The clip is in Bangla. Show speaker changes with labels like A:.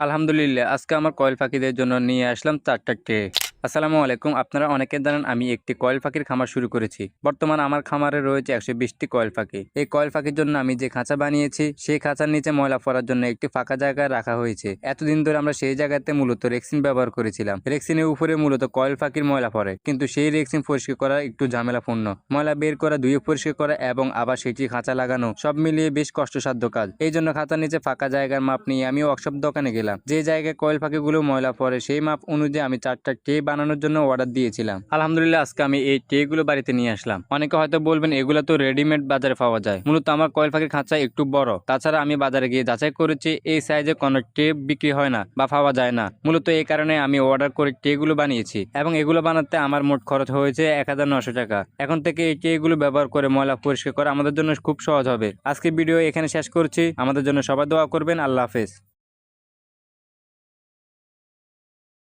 A: আলহামদুলিল্লাহ আজকে আমার কয়েল পাখিদের জন্য নিয়ে আসলাম চারটা ট্রে আসসালামু আলাইকুম, আপনারা অনেকে জানেন আমি একটি কয়েল পাখির খামার শুরু করেছি। বর্তমান আমার খামারে রয়েছে একশো বিশটি কয়েল পাখি। এই কয়েল পাখির জন্য আমি যে খাঁচা বানিয়েছি, সেই খাঁচার নিচে ময়লা পড়ার জন্য একটি ফাঁকা জায়গায় রাখা হয়েছে। এতদিন ধরে আমরা সেই জায়গাতে মূলত রেক্সিন ব্যবহার করেছিলাম। রেক্সিনের উপরে মূলত কয়েল পাখির ময়লা পড়ে। কিন্তু সেই রেক্সিন পরিষ্কার করা একটু ঝামেলাপূর্ণ। ময়লা বের করা ধুয়ে পরিষ্কার করা এবং আবার সেটি খাঁচা লাগানো, সব মিলিয়ে বেশ কষ্টসাধ্য কাজ। এই জন্য খাঁচার নিচে ফাঁকা জায়গার মাপ নিয়ে আমি ওয়ার্কশপ দোকানে গেলাম। যে জায়গায় কয়েল পাখিগুলো ময়লা পড়ে, সেই মাপ অনুযায়ী আমি চারটা ট্রে বানানোর জন্য অর্ডার দিয়েছিলাম। আলহামদুলিল্লাহ, আজকে আমি এই ট্রেগুলো বাড়িতে নিয়ে আসলাম। অনেকে হয়তো বলবেন, এগুলো তো রেডিমেড বাজারে পাওয়া যায়। মূলত আমার কয়েল পাখির খাঁচা একটু বড়। তাছাড়া আমি বাজারে গিয়ে যাচাই করেছি, এই সাইজে কোনো ট্রে বিক্রি হয় না বা পাওয়া যায় না। মূলত এই কারণে আমি অর্ডার করে ট্রেগুলো বানিয়েছি এবং এগুলো বানাতে আমার মোট খরচ হয়েছে এক টাকা। এখন থেকে এই ট্রেগুলো ব্যবহার করে ময়লা পরিষ্কার করা আমাদের জন্য খুব সহজ হবে। আজকে ভিডিও এখানে শেষ করছি। আমাদের জন্য সবাই দোয়া করবেন। আল্লাহ হাফেজ।